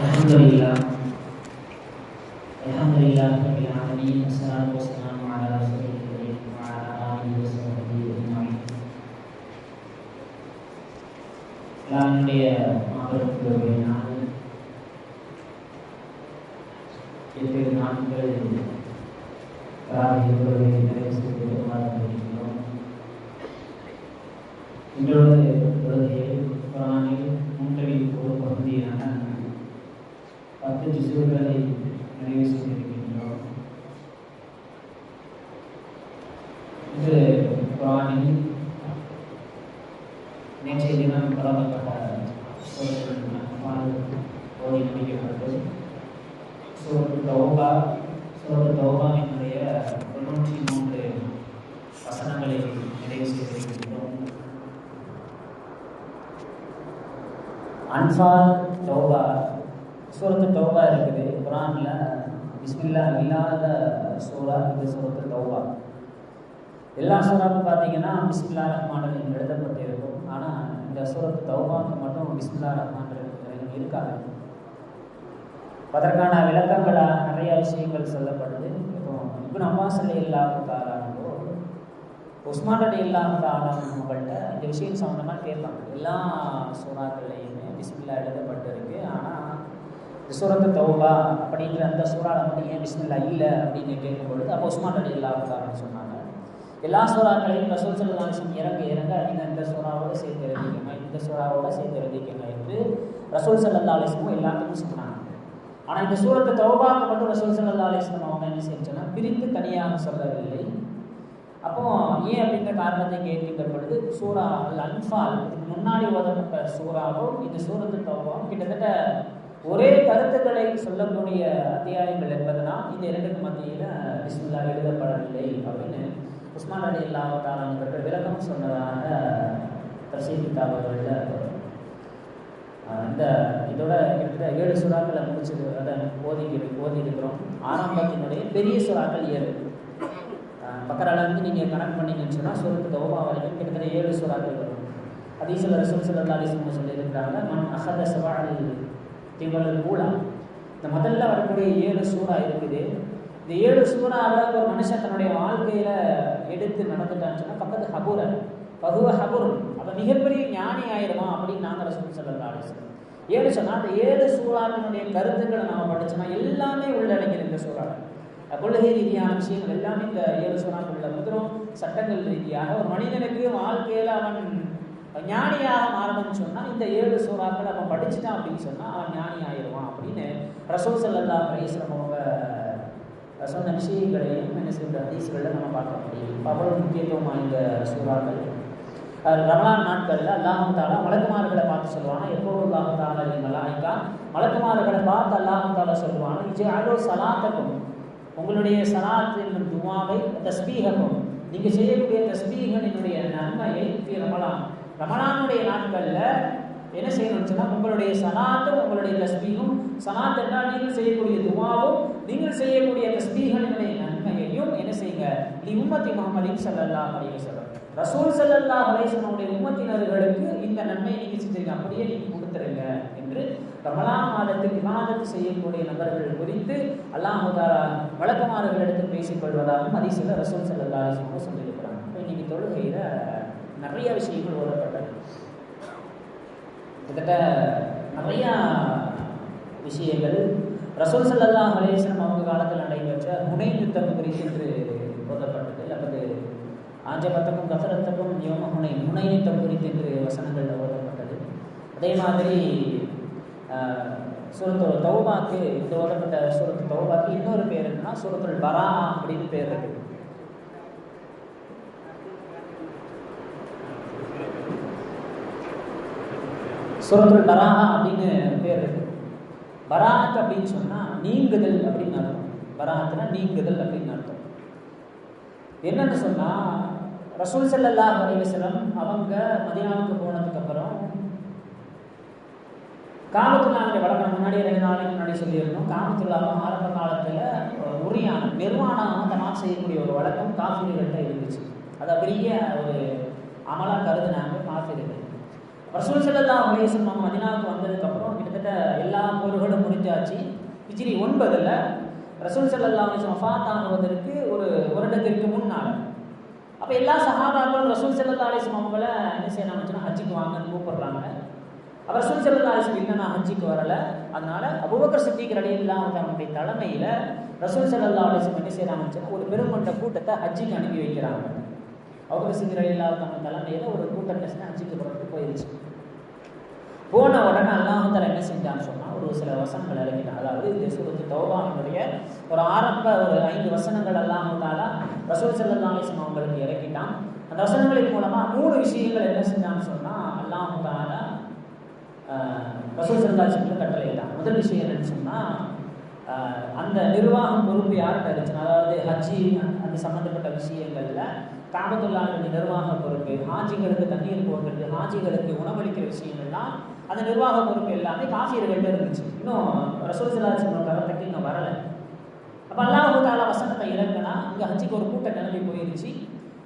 الحمد لله الحمد لله رب العالمين والصلاة والسلام على رسول الكريم وعلى آله وصحبه أجمعين ලාන්ඩිය මාතෘක වෙනාන ඉතින් නම් කරේ ප්‍රාණිකව වෙන්නේ அன்சார் தௌபா. சூரத்து தௌபா இருக்குது. குரானில் பிஸ்மில்லா இல்லாத சூறா இது சூரத்து தௌபா. எல்லா சூறாவும் பார்த்தீங்கன்னா பிஸ்மில்லா ரஹ்மான் எழுதப்பட்டிருக்கும். ஆனால் இந்த சூரத்து தௌபாவுக்கு மட்டும் பிஸ்மில்லா ரஹ்மான் இருக்காது. அதற்கான விளக்கங்களாக நிறைய விஷயங்கள் சொல்லப்படுது. இப்போ இப்போ அப்பாஸ் அலி இல்லாமல் தாரானோ உஸ்மான் அலி இல்லாமல் தாரானவங்கள்ட்ட இந்த விஷயம் சம்மந்தமாக கேட்பாங்க. எல்லா சூறாக்கள்லையுமே பிஸ்மில்லா எழுதப்பட்டிருக்கு. ஆனால் இந்த சூரத்து தௌபா அப்படின்ற அந்த சூறாவில் மட்டும் ஏன் பிஸ்மில்லா இல்லை அப்படின்னு கேட்கும்பொழுது அப்போ உஸ்மான் அலி இல்லா அப்படின்னு சொன்னாங்க எல்லா சூறாக்களையும் ரசூல் சல்லாசம் இறங்க இறங்க நீங்கள் இந்த சூறாவோட சேர்த்து எழுதிக்கங்க இந்த சூறாவோட சேர்த்து எழுதிக்கங்க என்று ரசூல் சல்லா அலிஸ்லமும் எல்லாத்துக்கும் சொன்னாங்க. ஆனால் இந்த சூரத்தை தௌபாக்கு மட்டும் ரசூல் சல்லா அலிஸ்லம் அவங்க என்ன செஞ்சோன்னா பிரித்து தனியாக சொல்லவில்லை. அப்போ ஏன் அப்படின்ற காரணத்தை கேட்கின்ற பொழுது சூரா அல் அன்ஃபால் இதுக்கு முன்னாடி ஓதப்பட்ட சூறாவும் இந்த சூரத்து தௌபாவும் கிட்டத்தட்ட ஒரே கருத்துக்களை சொல்லக்கூடிய அத்தியாயங்கள் என்பதனால் இந்த இரண்டுக்கு மத்தியில் பிஸ்மில்லா எழுதப்படவில்லை அப்படின்னு உஸ்மான் அலி இல்லாவத்தாளர்கள் விளக்கம் சொன்னதாக தர்சீல் கிதாபுகளில் இந்த இதோட கிட்டத்தட்ட ஏழு சுறாக்களை முடிச்சு அதை ஓதி ஓதி இருக்கிறோம் ஆரம்பத்தினுடைய பெரிய சுறாக்கள் ஏழு. பக்கராலேருந்து நீங்கள் கனெக்ட் பண்ணீங்கன்னு சொன்னால் சூரத்து தௌபா வரைக்கும் கிட்டத்தட்ட ஏழு சூறாக்கள் வரும் அதீசில் ரசூல் சல்லா அலிஸ்லம் சொல்லியிருக்கிறாங்க மண் அசத சவால் திவல் கூலா இந்த முதல்ல வரக்கூடிய ஏழு சூறா இருக்குது. இந்த ஏழு சூறாவை ஒரு மனுஷன் தன்னுடைய வாழ்க்கையில் எடுத்து நடந்துட்டான்னு சொன்னால் பக்கத்து ஹபூர பகுவ ஹபுர். அப்போ மிகப்பெரிய ஞானி ஆயிடுமா அப்படின்னு நாங்கள் ரசூல் சல்லா அலிஸ்லம் ஏழு சொன்னால் அந்த ஏழு சூறாவினுடைய கருத்துக்களை நாம் படிச்சோம்னா எல்லாமே உள்ளடங்கிற இந்த கொள்கை ரீதியான விஷயங்கள் எல்லாமே இந்த ஏழு சூறாக்குள்ள முதலும் சட்டங்கள் ரீதியாக ஒரு மனிதனுக்கு வாழ்க்கையில் அவன் ஞானியாக மாறணும்னு சொன்னால் இந்த ஏழு சூறாக்கள் அவன் படிச்சுட்டான் அப்படின்னு சொன்னால் அவன் ஞானி ஆயிடுவான் அப்படின்னு ரசூல் சல்லா அலிஸ்லம் அவங்க சொன்ன விஷயங்களையும் என்ன செய்கிற ஹதீஸ்களில் நம்ம பார்க்க முடியும். அவ்வளோ முக்கியத்துவம் வாய்ந்த சூறாக்கள். ரமலான் நாட்களில் அல்லாஹு தாலா மலக்குமார்களை பார்த்து சொல்லுவாங்க எப்போ அல்லாஹு தாலா மலாய்க்கா? மலக்குமார்களை பார்த்து அல்லாஹு தாலா சொல்லுவானா இது அலோ சலாத்தக்கும். உங்களுடைய சலாத் என்னும் துவாவை தஸ்பீகக்கும். நீங்கள் செய்யக்கூடிய தஸ்பீகனினுடைய நன்மையை ரமலான். ரமலானுடைய நாட்களில் என்ன செய்யணும்னு சொன்னால் உங்களுடைய சனாத்தும் உங்களுடைய தஸ்பீகும் சனாத் என்றால் நீங்கள் செய்யக்கூடிய துவாவும் நீங்கள் செய்யக்கூடிய தஸ்பீகனுடைய நன்மையையும் என்ன செய்யுங்க? நீ உம்மத்தி முகமதின் சல்லல்லா அலைய சொல்லம் ரசூல் சல்லல்லா அலைசனுடைய உம்மத்தினர்களுக்கு இந்த நன்மையை நீங்கள் செஞ்சிருங்க. அப்படியே நீங்கள் கொடுத்துருங்க. என்று ரமலான் மாதத்தில் விவாதத்து செய்யக்கூடிய நபர்கள் குறித்து அல்லாஹாரா வழக்கமாறுகளிடத்தில் பேசிக்கொள்வதாகவும் அதிசயில் ரசூல் சல்லா அலிஸ்லாம் சொல்லியிருக்கிறாங்க. இப்போ இன்னைக்கு தொழுகையில் நிறைய விஷயங்கள் ஓதப்பட்டது. கிட்டத்தட்ட நிறையா விஷயங்கள் ரசூல் சல்லா அலேஸ்லம் அவங்க காலத்தில் நடைபெற்ற முனை யுத்தம் குறித்து என்று ஓதப்பட்டது. அல்லது ஆஞ்சபத்தக்கும் கசரத்தக்கும் யோம முனை முனை யுத்தம் குறித்து என்று வசனங்கள் ஓதப்பட்டது. அதே மாதிரி சுரத்து தௌபாக்கு இந்த ஓதப்பட்ட சுரத்து தௌபாக்கு இன்னொரு பேர் என்னன்னா சுரத்துல் பரா அப்படின்னு பேர் இருக்கு. சுரத்துல் பராஹா அப்படின்னு பேர் இருக்கு. பராத் அப்படின்னு சொன்னால் நீங்குதல் அப்படின்னு அர்த்தம். பராத்னா நீங்குதல் அப்படின்னு அர்த்தம். என்னன்னு சொன்னால் ரசூல் செல்லல்லா அலிவசலம் அவங்க மதியாவுக்கு போனதுக்கு அப்புறம் காமத்துல்லாவுடைய வழக்கம் முன்னாடி ரெண்டு நாளைக்கு முன்னாடி சொல்லியிருந்தோம். காமத்துல்லாவும் ஆரம்ப காலத்தில் உரியான நிர்வாணம் தமாம் செய்யக்கூடிய ஒரு வழக்கம் காஃபிரிகள்கிட்ட இருந்துச்சு. அதை பெரிய ஒரு அமலாக கருதுனாங்க காஃபிரிகள் ரசூல் சல்லா அலேசன் நம்ம மதினாவுக்கு வந்ததுக்கப்புறம் கிட்டத்தட்ட எல்லா போர்களும் முடிஞ்சாச்சு. ஹிஜ்ரி ஒன்பதில் ரசூல் செல்லல்லா அலைஹி வஸல்லம் ஆகுவதற்கு ஒரு வருடத்திற்கு முன்னால். அப்போ எல்லா சஹாபாக்களும் ரசூல் செல்லல்லா அலைஹி அவங்கள என்ன செய்யறாங்கன்னு சொன்னா ஹஜ்ஜுக்கு வாங்கன்னு கூப்பிடுறாங்க. அவர் ரசூல் ஸல்லல்லாஹு இல்லை நான் ஹஜ்ஜுக்கு வரல. அதனால அபூபக்கர் சித்திக் வந்து அவனுடைய தலைமையில ரசூல் ஸல்லல்லாஹு அலிசம் என்ன செய்யறாங்கன்னு ஒரு பெருமண்ட கூட்டத்தை ஹஜ்ஜிக்கு அனுப்பி வைக்கிறாங்க. அபூபக்கர் சித்திக் ரலியல்லாஹு தன் தலைமையில ஒரு கூட்டம் செஞ்சு ஹஜ்ஜுக்கு புறப்பட்டு போயிருச்சு. போன உடனே அல்லாஹால என்ன செஞ்சான்னு சொன்னால் ஒரு சில வசனங்கள் இறங்கினான் அதாவது இந்த சூரத்து தௌபாவினுடைய ஒரு ஆரம்ப ஒரு ஐந்து வசனங்கள் அல்லாஹால ரசூல் செல்லாசம் அவங்களுக்கு இறக்கிட்டான். அந்த வசனங்களின் மூலமாக மூணு விஷயங்கள் என்ன செஞ்சான்னு சொன்னால் அல்லாஹால வசூல் சல்லா கட்டளை தான் முதல் விஷயம் என்னன்னு சொன்னால் அந்த நிர்வாகம் பொறுப்பு யார்கிட்ட இருந்துச்சுன்னா அதாவது ஹஜ்ஜி அந்த சம்மந்தப்பட்ட விஷயங்களில் காபத்துல்லாவுடைய நிர்வாக பொறுப்பு ஹாஜிகளுக்கு தண்ணீர் போடுறது ஹாஜிகளுக்கு உணவளிக்கிற விஷயங்கள்லாம் அந்த நிர்வாக பொறுப்பு எல்லாமே காசியர்கள்ட்ட இருந்துச்சு. இன்னும் ரசூல் சல்லாஹ் கருத்துக்கு இன்னும் வரலை. அப்போ அல்லாஹு தாலா வசனத்தை இறங்கினா இங்கே ஹஜ்ஜிக்கு ஒரு கூட்ட கிளம்பி போயிருச்சு.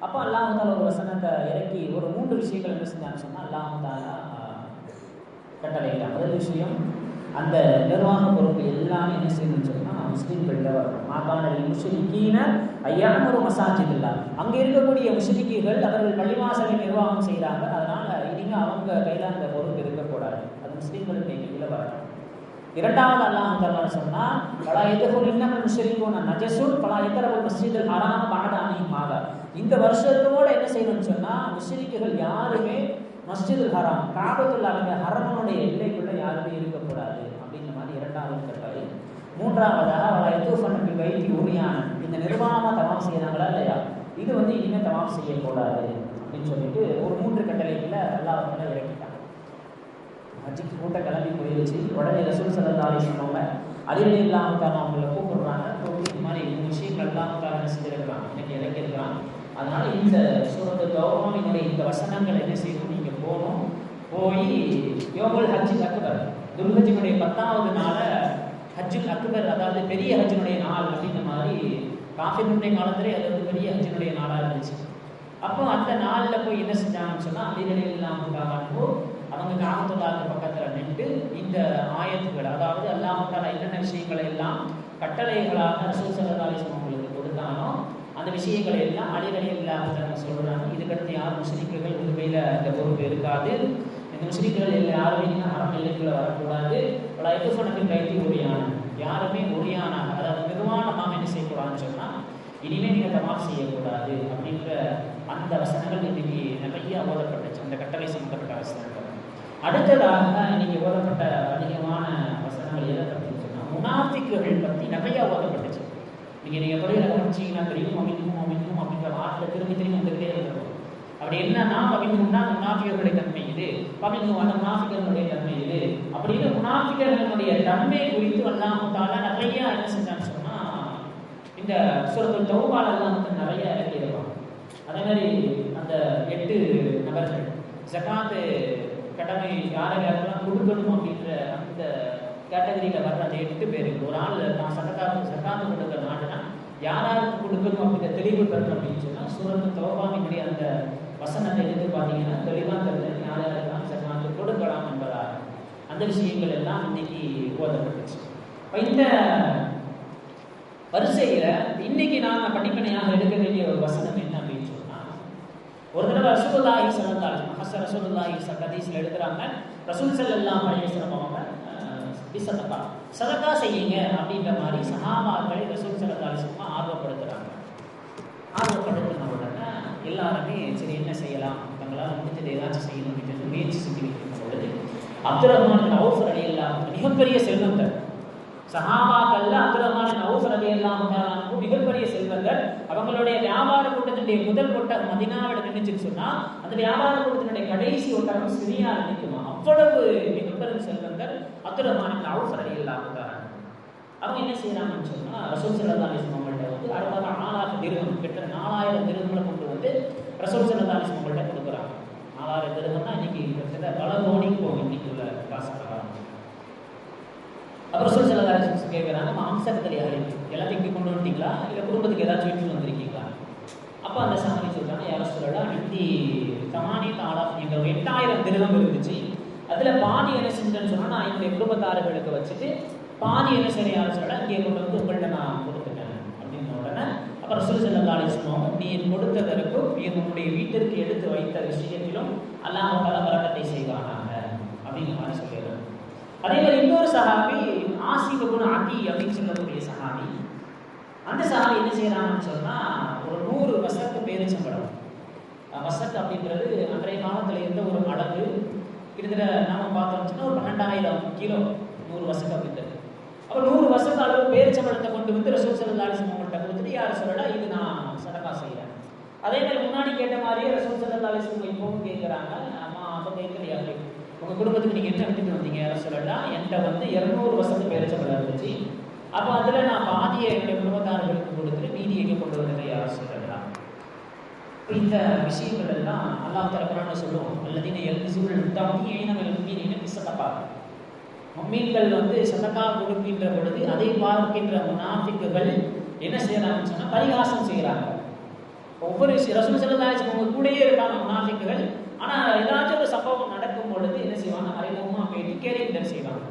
அப்போ அல்லாஹு தாலா ஒரு வசனத்தை இறக்கி ஒரு மூன்று விஷயங்கள் என்ன செஞ்சான்னு சொன்னால் அல்லாஹு தாலா கட்டளையிட்டான் முதல் விஷயம் அந்த நிர்வாக பொறுப்பு எல்லாமே என்ன செய்யணும்னு சொன்னால் முஸ்லீம்கள்ட்ட வரணும் மாகாணத்தில் முஸ்லிக்கீன ஐயானொரு மசாஜித் இல்லா அங்கே இருக்கக்கூடிய முஸ்லிக்கீர்கள் அவர்கள் பள்ளிவாசலை நிர்வாகம் செய்கிறாங்க. அதனால் இனிமேல் அவங்க கையில் அந்த பொறுப்பு இருக்கக்கூடாது. அது முஸ்லீம்களுக்கு கீழே வரணும் இரண்டாவது அல்லாஹ் தலா சொன்னால் பல எதிர்கொள் இன்னமல் முஸ்லிக்கும் நஜசுல் பல எதிரவல் மஸ்ஜிதில் ஹராம பாடானியுமாக இந்த வருஷத்தோடு என்ன செய்யணும்னு சொன்னால் முஸ்லிக்குகள் யாருமே மஸ்ஜிதுல் ஹராம் காபத்துல்லாவுடைய ஹரமனுடைய எல்லைக்குள்ளே யாருமே இருக்கக்கூடாது அப்படிங்கிற மாதிரி இரண்டாவது கட்டளை. மூன்றாவதாக அவளை எத்தூஃபனுக்கு வைத்தி உரியான இந்த நிர்வாகமாக தமாம் செய்கிறாங்களா இல்லையா? இது வந்து இனிமேல் தமாம் செய்யக்கூடாது அப்படின்னு சொல்லிட்டு ஒரு மூன்று கட்டளைகளை எல்லாருமே இறக்கிட்டாங்க. ஹஜ்ஜிக்கு கூட்டம் கிளம்பி போயிடுச்சு உடனே ரசூல் சல்லா அலி சொன்னவங்க அறிவு இல்லாமல் தான் அவங்கள கூப்பிடுறாங்க. இது இந்த மாதிரி விஷயங்கள் எல்லாம் தான் செஞ்சிருக்கிறாங்க எனக்கு இறக்கியிருக்கிறான். அதனால இந்த சூரத்து என்னுடைய இந்த வசனங்கள் என்ன செய்யணும் போகணும் போய் யோகல் ஹஜ்ஜில் அக்பர். துல்ஹஜினுடைய பத்தாவது நாளில் ஹஜ்ஜுல் அக்பர் அதாவது பெரிய ஹஜ்ஜினுடைய நாள் அப்படின்ற மாதிரி காஃபினுடைய காலத்திலே அது வந்து பெரிய ஹஜ்ஜினுடைய நாளாக இருந்துச்சு. அப்போ அந்த நாளில் போய் என்ன செஞ்சாங்கன்னு சொன்னால் அதிகளில் இல்லாமல் காரணப்போ அவங்க காமத்துள்ளாக்கு பக்கத்தில் நின்று இந்த ஆயத்துக்கள் அதாவது அல்லாஹால என்னென்ன விஷயங்களை எல்லாம் கட்டளைகளாக ரசூல் சல்லாலிசம் அவங்களுக்கு கொடுத்தாலும் அந்த விஷயங்களை எல்லாம் அழிவழி இல்லாமல் சொல்கிறாங்க இதுக்கடுத்து யார் முஸ்லீம்கள் உண்மையில் இந்த பொறுப்பு இருக்காது. இந்த முஸ்லீம்கள் இல்லை யாருமே அறம் எல்லைக்குள்ள வரக்கூடாது. பல எதுஃபனுக்கு உரியான யாருமே உரியானாக அதாவது நிர்வாணமாக என்ன செய்யக்கூடாதுன்னு சொன்னால் இனிமேல் நீங்கள் தமாப் செய்யக்கூடாது அப்படின்ற அந்த வசனங்கள் இன்றைக்கி நிறைய ஓதப்பட்டுச்சு. அந்த கட்டளை சம்மந்தப்பட்ட வசனங்கள். அடுத்ததாக இன்னைக்கு ஓதப்பட்ட அதிகமான வசனங்கள் எதை பற்றி சொன்னால் முனாஃபிக்குகள் பற்றி நிறைய ஓதப்பட்டுச்சு. நீங்கள் நீங்கள் தொழிலை கவனிச்சிங்கன்னா தெரியும் அமைக்கும் அமைக்கும் அப்படின்ற வார்த்தை திரும்பி திரும்பி வந்துகிட்டே இருக்கும் அப்படி என்னன்னா அமின்கும்னா முனாஃபிகளுடைய தன்மை இது. பமின்கும் அந்த முனாஃபிகளுடைய தன்மை இது. அப்படின்னு முனாஃபிகளுடைய தன்மை குறித்து அல்லாமத்தால நிறைய என்ன செஞ்சான்னு சொன்னால் இந்த சுரத்து தௌபாலெல்லாம் வந்து நிறைய இறக்கியிருப்பாங்க அதே மாதிரி அந்த எட்டு நபர்கள் ஜகாத்து கடமை யாரை யாருக்கெல்லாம் கொடுக்கணும் அப்படின்ற அந்த கேட்டகரியில் வர்ற அந்த எட்டு பேருக்கு ஒரு ஆள் நான் சட்டக்காரத்து சட்டாந்து கொடுக்குற நாடுனா யாராருக்கு கொடுக்கணும் அப்படின்ற தெளிவு பெறணும் அப்படின்னு சொன்னால் சூரத்து தௌபாவினுடைய அந்த வசனத்தை எடுத்து பார்த்தீங்கன்னா தெளிவாக தெரிஞ்சு யார் யாருக்கெல்லாம் சட்டாந்து கொடுக்கலாம் என்பதாக அந்த விஷயங்கள் எல்லாம் இன்னைக்கு ஓதப்பட்டுச்சு. இப்போ இந்த வரிசையில் இன்னைக்கு நான் படிப்பனையாக எடுக்க வேண்டிய ஒரு வசனம் என்ன அப்படின்னு சொன்னால் ஒரு தடவை ரசூலுல்லாஹி ஸல்லல்லாஹு அலைஹி வஸல்லம் ரசூலுல்லாஹி ஹதீஸ்ல எடுக்கிறாங்க ரசூல் ஸல்லல்லாஹு அலைஹி வஸல்லம் அவங்க சதக்கா செய்யுங்க அப்படின்ற மாதிரி சஹாபாக்களை ரசூல் ஸல்லல்லாஹு சும்மா ஆர்வப்படுத்துகிறாங்க ஆர்வப்படுத்தின உடனே எல்லாருமே சரி என்ன செய்யலாம்? தங்களால் முடிஞ்சது ஏதாச்சும் செய்யணும் அப்படின்னு சொல்லி முயற்சி செஞ்சு இருக்கும் பொழுது அப்துல் ரஹ்மான் அவுஃபர் அலி இல்லாமல் மிகப்பெரிய செல்வந்தர். சஹாபாக்கள்ல அப்துல் ரஹ்மான் அவுஃபர் அலி மிகப்பெரிய செல்வந்தர் அவங்களுடைய வியாபார கூட்டத்தினுடைய முதல் ஒட்டகம் மதினாவில் நின்றுச்சுன்னு சொன்னா அந்த வியாபார கூட்டத்தினுடைய கடைசி ஒட்டகம் சிரியாவில் நிற்குமா? அவ்வளவு மிகப்பெரும் செல்வந்தர் அப்துல் ரஹ்மான் அவுஃபர் அலி அவங்க என்ன செய்யறாங்கன்னு சொன்னா ரசூல் சல்லா அலிஸ்லாம் அவங்கள்ட்ட வந்து அறுபது நாலாயிரம் திருகம் கிட்ட நாலாயிரம் திருகங்களை கொண்டு வந்து ரசூல் சல்லா அலிஸ்லாம் அவங்கள்ட்ட கொடுக்குறாங்க. நாலாயிரம் திருகம்னா இன்னைக்கு கிட்டத்தட்ட பல கோடிக்கு போகும் இன்னைக்கு உள்ள காசு பிரகாரம் அப்புறம் சொல்லி சில கேட்குறாங்க. மாம்சத்தில் யார் எல்லாத்தையும் இங்கே கொண்டு வந்துட்டீங்களா? இல்லை குடும்பத்துக்கு ஏதாச்சும் வீட்டுக்கு வந்திருக்கீங்களா? அப்போ அந்த சாமி சொல்கிறாங்க யாரும் சொல்லலாம் நித்தி தமானி தாளம் எங்களுக்கு எட்டாயிரம் திருவம் இருந்துச்சு. அதில் பாதி என்ன செஞ்சேன்னு சொன்னால் நான் என்னுடைய குடும்பத்தார்களுக்கு வச்சுட்டு பாதி என்ன செய்யாரு சொல்ல இங்கே கொண்டு வந்து உங்கள்கிட்ட நான் கொடுத்துட்டேன் அப்படின்ன உடனே அப்புறம் சொல்லி ஸல்லல்லாஹு அலைஹி வஸல்லம் நீ கொடுத்ததற்கும் நீ உன்னுடைய வீட்டிற்கு எடுத்து வைத்த விஷயத்திலும் அல்லாஹ் பல வரக்கத்தை செய்வானாங்க அப்படிங்கிற மாதிரி சொல்லிடுறாங்க அதே மாதிரி இன்னொரு சகாபி ஆசிபகுன் அதி அப்படின்னு சொல்லக்கூடிய சஹாபி அந்த சஹாபி என்ன செய்யறாங்கன்னு சொன்னா ஒரு நூறு வசத்து பேரிச்சம்பழம். வசத்து வசத் அப்படின்றது அன்றைய காலத்துல இருந்த ஒரு அடகு கிட்டத்தட்ட நாம பார்த்தோம்னு சொன்னா ஒரு பன்னெண்டாயிரம் கிலோ நூறு வசத்து அப்படின்றது. அப்போ நூறு வருஷத்து அளவு பேரிச்சம்பழத்தை கொண்டு வந்து ரசூல் சல்லா அலிஸ்லாம் அவங்கள்ட்ட கொடுத்துட்டு யார் சொல்லடா இது நான் சதகா செய்கிறேன் அதே மாதிரி முன்னாடி கேட்ட மாதிரியே ரசூல் சல்லா இப்பவும் கேட்குறாங்க. அம்மா அப்போ கேட்குறியா உங்கள் குடும்பத்துக்கு நீங்கள் என்ன விட்டுட்டு வந்தீங்க யாரும் சொல்லலாம் என்கிட்ட வந்து இரநூறு வருஷத்து பேரிச்சம்பழம் இருந்துச்சு. அப்போ அதில் நான் பாதியை என்னுடைய குடும்பத்தார்களுக்கு கொடுத்துட்டு மீதி எங்கே கொண்டு வந்ததை யாரும் சொல்லடா இந்த விஷயங்கள் எல்லாம் அல்லா தரப்புறான்னு சொல்லுவோம் அல்லது எழுதி தம்பி ஏனவர்கள் மீன் பிசதப்பா மீன்கள் வந்து சதக்கா கொடுக்கின்ற பொழுது அதை பார்க்கின்ற முனாஃபிக்குகள் என்ன செய்யறாங்கன்னு சொன்னால் பரிகாசம் செய்கிறாங்க ஒவ்வொரு ரசூல் செல்லதாச்சு உங்க கூடயே இருக்காங்க முனாஃபிக்குகள் ஆனால் ஏதாச்சும் ஒரு சம்பவம் நடக்கும் பொழுது என்ன செய்வாங்க? மறைமுகமாக போயிட்டு கேள்வி செய்வாங்க.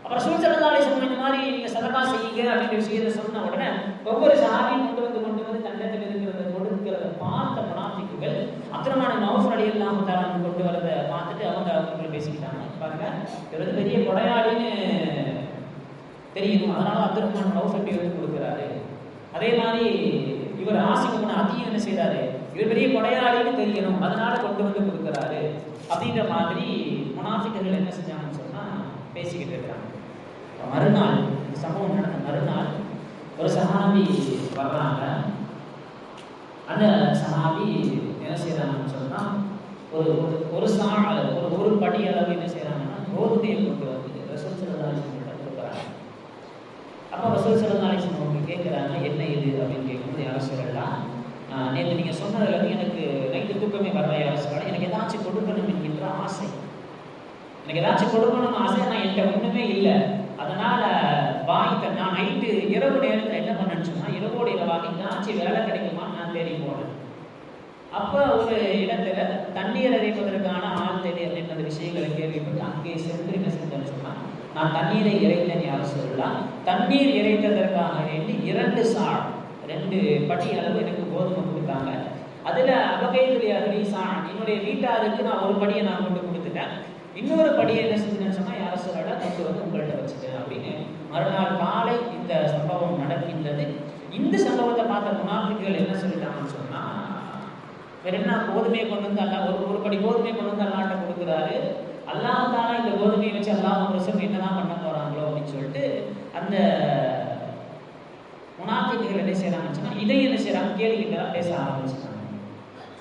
அப்புறம் ரசூல் சொன்ன இந்த மாதிரி நீங்க சதகா செய்யுங்க அப்படின்ற விஷயத்தை சொன்ன உடனே ஒவ்வொரு சாமியும் கொண்டு வந்து கொண்டு வந்து தண்டத்தில் இருக்கிறத கொடுக்கிறத பார்த்த முனாஃபிக்குகள் அக்கிரமான நௌஃப் அலி எல்லாம் கொண்டு வரத பார்த்துட்டு அவங்க அவங்களை பேசிக்கிட்டாங்க. பாருங்க இவர் பெரிய கொடையாளின்னு தெரியும் அதனால அப்துல் ரஹ்மான் எப்படி வந்து கொடுக்குறாரு. அதே மாதிரி இவர் ஆசிபுன் அதிகம் என்ன செய்றாரு? இவர் பெரிய கொடையாளின்னு தெரியணும். அதனால கொண்டு வந்து கொடுக்குறாரு. அப்படின்ற மாதிரி முனாஃபிக்கர்கள் என்ன செஞ்சாங்கன்னு சொன்னால் பேசிக்கிட்டு இருக்கிறாங்க மறுநாள் இந்த சம்பவம் நடந்த மறுநாள் ஒரு சஹாபி வர்றாங்க. அந்த சஹாபி என்ன செய்கிறாங்கன்னு சொன்னால் ஒரு ஒரு ஒரு சா ஒரு ஒரு படி அளவு என்ன செய்கிறாங்கன்னா கோதுமையை கொண்டு வந்து ரசூல் கிட்ட கொடுக்குறாங்க. அப்போ ரசூல் சல்லல்லாஹு அவங்க கேட்குறாங்க என்ன இது? அப்படின்னு கேட்கும்போது யாரும் சொல்லலாம் நேற்று நீங்கள் சொன்னதில் வந்து எனக்கு நைட்டு தூக்கமே வரல யாரும் சொல்லலாம் எனக்கு ஏதாச்சும் கொடுக்கணும் என்கின்ற ஆசை. எனக்கு ஏதாச்சும் கொடுக்கணும்னு ஆசை நான் என்கிட்ட ஒன்றுமே இல்லை. அதனால் வாங்கி நான் நைட்டு இரவு நேரத்தில் என்ன பண்ணேன்னு இரவோடு இரவாக ஏதாச்சும் வேலை கிடைக்குமா நான் தேடி போனேன். அப்போ ஒரு இடத்துல தண்ணீர் இறைப்பதற்கான ஆள் தேடி அப்படின்ற விஷயங்களை கேள்விப்பட்டு அங்கே சென்று என்ன செஞ்சேன்னு சொன்னால் நான் தண்ணீரை இறைத்தேன் யாரும் சொல்லலாம். தண்ணீர் இறைத்ததற்காக வேண்டி இரண்டு சாள் ரெண்டு படி அளவு எனக்கு கோதுமை கொடுத்தாங்க. அதில் அபகைதுடைய அகலீசா என்னுடைய வீட்டாருக்கு நான் ஒரு படியை நான் கொண்டு கொடுத்துட்டேன். இன்னொரு படியை என்ன செஞ்சேன்னு சொன்னால் யார் சொல்லல கொண்டு வந்து உங்கள்கிட்ட வச்சுட்டேன் அப்படின்னு. மறுநாள் காலை இந்த சம்பவம் நடக்கின்றது. இந்த சம்பவத்தை பார்த்த முனாஃபிக்குகள் என்ன சொல்லிட்டாங்கன்னு சொன்னால் வேற என்ன கோதுமையை கொண்டு வந்து அல்லா ஒரு ஒரு படி கோதுமையை கொண்டு வந்து அல்லாட்ட கொடுக்குறாரு. அல்லாஹ் இந்த கோதுமையை வச்சு அல்லாஹ் ரசம் என்னதான் பண்ண போகிறாங்களோ அப்படின்னு சொல்லிட்டு அந்த முனாஃபிக்குகள் என்ன செய்யறாங்கன்னு இதை என்ன செய்யறாங்க கேள்விக்கிட்ட பேச ஆரம்பிச்சிட்டாங்க.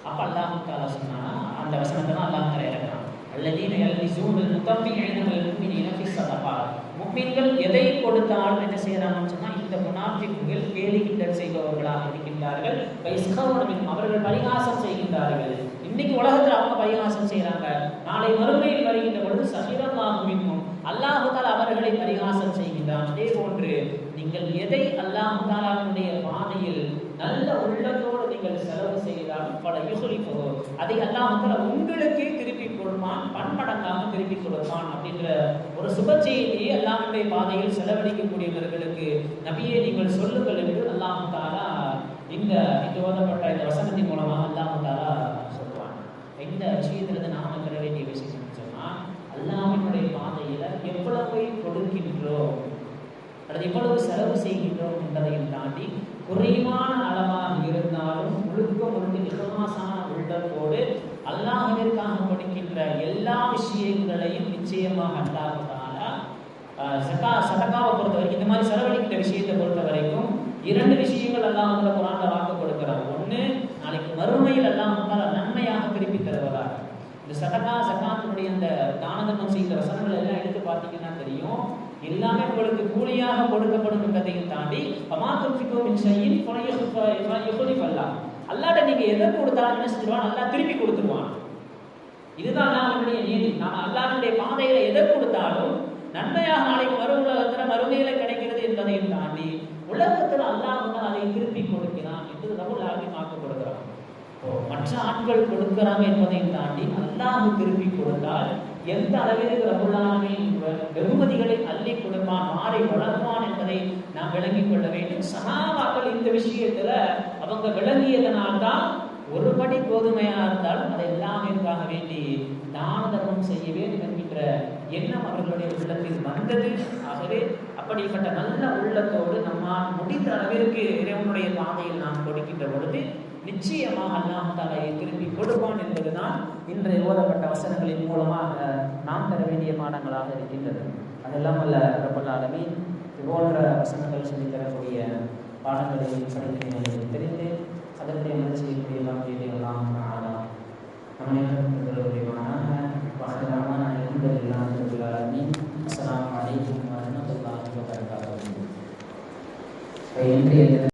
அப்போ அல்லாஹ் தாலா சொன்னா அந்த வசனத்தை தான் அல்லாஹ் தாலா இறக்குறான். அல்லதீன யல்மிஸூன முத்தபிஈன மினல் முஃமினீன ஃபி ஸதகாத் முஃமின்கள் எதை கொடுத்தாலும் என்ன செய்யறாங்கன்னு சொன்னா இந்த முனாஃபிக்குகள் கேலி கிண்டல் செய்பவர்களாக இருக்கின்றார்கள். வைஸ்கவுன அவர்கள் பரிகாசம் செய்கின்றார்கள். இன்னைக்கு உலகத்துல அவங்க பரிகாசம் செய்யறாங்க நாளை மறுமையில் வருகின்ற பொழுது சஹிரல்லாஹு மின்ஹும். அல்லாஹு அவர்களை பரிகாசம் செய்கின்றான் அதே போன்று நீங்கள் எதை அல்லாஹு தாலாவுடைய பாதையில் நல்ல உள்ளத்தோடு நீங்கள் செலவு செய்தாலும் பல யுகுலிப்போ அதை அல்லாஹு உங்களுக்கே திருப்பி கொடுப்பான் பன்மடங்காக திருப்பி கொடுப்பான் அப்படின்ற ஒரு சுப செய்தியை அல்லாமுடைய பாதையில் செலவழிக்கக்கூடியவர்களுக்கு நபியை நீங்கள் சொல்லுங்கள் என்று அல்லாஹு தாலா இந்த இங்கு ஓதப்பட்ட இந்த வசனத்தின் மூலமாக அல்லாஹு தாலா சொல்லுவான் இந்த விஷயத்திலிருந்து நாம பெற வேண்டிய விஷயம் சொன்னால் அல்லாமனுடைய பாதையில் எவ்வளவு கொடுக்கின்றோம்? அல்லது எவ்வளவு செலவு செய்கின்றோம் என்பதையும் தாண்டி குறைவான அளவாக இருந்தாலும் முழுக்க முழுக்க நிகமாசான உள்ளத்தோடு அல்லாஹிற்காக கொடுக்கின்ற எல்லா விஷயங்களையும் நிச்சயமாக அல்லாஹாலா சதா சதகாவை பொறுத்த வரைக்கும் இந்த மாதிரி செலவழிக்கிற விஷயத்தை பொறுத்த வரைக்கும் இரண்டு விஷயங்கள் அல்லாஹ் குரான்ல வாக்கு கொடுக்கிறார். ஒன்று நாளைக்கு மறுமையில் அல்லாஹ் நன்மையாக திருப்பி தருவதாக. இந்த சதகா சகாத்தினுடைய அந்த தானதனம் செய்கிற வசனங்கள் எல்லாம் எடுத்து பார்த்தீங்கன்னா தெரியும். எல்லாமே உங்களுக்கு கூலியாக கொடுக்கப்படும் என்பதையும் தாண்டி அமாத்தும் செய்யும் பல்லா அல்லாட்ட நீங்க எதை கொடுத்தாலும் என்ன செஞ்சிருவான்? நல்லா திருப்பி கொடுத்துருவான். இதுதான் அல்லாஹனுடைய நீதி. நாம் அல்லாஹனுடைய பாதையில எதை கொடுத்தாலும் நன்மையாக நாளைக்கு மறு உலகத்துல மறுமையில கிடைக்கிறது என்பதையும் தாண்டி உலகத்துல அல்லாஹ் வந்து அதை திருப்பி கொடுக்கிறான் என்று ரகுல் எல்லாருக்கும் ஆக்க மற்ற ஆட்கள் கொடுக்கிறாங்க என்பதையும் தாண்டி அல்லாஹ் திருப்பி கொடுத்தால் எந்த அளவிற்கு ரபுல்லாமின் வெகுமதிகளை அள்ளி கொடுப்பான் மாறி வளர்ப்பான் என்பதை நாம் விளங்கிக் கொள்ள வேண்டும். சகாபாக்கள் இந்த விஷயத்துல அவங்க விளங்கியதனால்தான் ஒரு படி கோதுமையா இருந்தாலும் அதை எல்லாமிற்காக வேண்டி தான தர்மம் செய்ய வேண்டும் என்கின்ற எண்ணம் அவர்களுடைய உள்ளத்தில் வந்தது. ஆகவே அப்படிப்பட்ட நல்ல உள்ளத்தோடு நம்மால் முடிந்த அளவிற்கு இறைவனுடைய பாதையில் நாம் கொடுக்கின்ற பொழுது நிச்சயமாக அல்லாஹாலையை திரும்பி கொடுப்பான் என்பதுதான் இன்றைய ஓதப்பட்ட வசனங்களின் மூலமாக நாம் தர வேண்டிய பாடங்களாக இருக்கின்றது. அதெல்லாம் அல்ல ரப்பல்லாலமே இது போன்ற வசனங்கள் சொல்லி தரக்கூடிய பாடங்களை படித்து தெரிந்து அதனுடைய முயற்சியை எல்லாம் எல்லாம் ஆகலாம் de